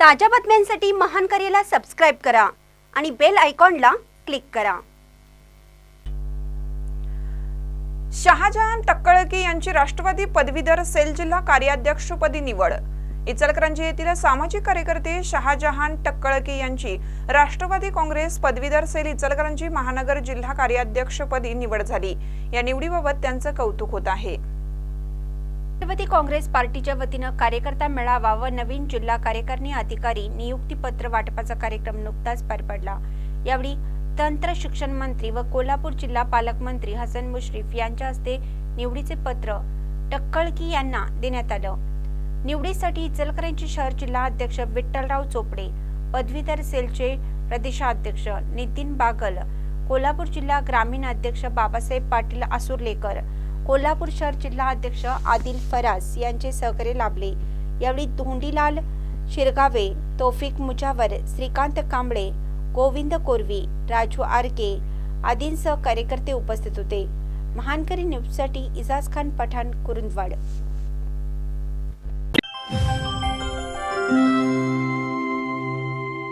ताज्या बातम्यांसाठी महान करेला सबस्क्राईब करा आणि बेल आयकॉनला क्लिक करा. शहाजहान टक्कळके यांची राष्ट्रवादी पदवीधर सेल जिल्हा कार्याध्यक्षपदी निवड. इचलकरंजी येथील सामाजिक कार्यकर्ते शहाजहान टक्कळके यांची राष्ट्रवादी काँग्रेस पदवीधर सेल इचलकरंजी महानगर जिल्हा कार्याध्यक्षपदी निवड झाली. या निवडीबाबत त्यांचं कौतुक होत आहे. राष्ट्रवादी काँग्रेस पार्टीच्या वतीनं कार्यकर्ता मेळावा व नवीन जिल्हा कार्यकारिणी अधिकारी नियुक्तीपत्र वाटपाचा कार्यक्रम नुकताच पार पडला यावेळी तंत्र शिक्षण मंत्री व कोल्हापूर जिल्हा पालकमंत्री हसन मुश्रीफ यांच्या हस्ते निवडीचे पत्र टक्कळकी यांना देण्यात आलं. निवडीसाठी इचलकरंजी शहर जिल्हा अध्यक्ष विठ्ठलराव चोपडे पदवीधर सेलचे प्रदेशाध्यक्ष नितीन बागल कोल्हापूर जिल्हा ग्रामीण अध्यक्ष बाबासाहेब पाटील आसुर्लेकर कोल्हापूर शहर जिल्हा अध्यक्ष आदिल फरास यांचे सहकार्य लाभले. यावेळी धोंडीलाल शिरगावे तोफिक मुजावर श्रीकांत कांबळे गोविंद कोरवी राजू आरके आदींसह कार्यकर्ते उपस्थित होते. महानकरी न्यूजसाठी इजाज खान पठाण कुरुंदवाड.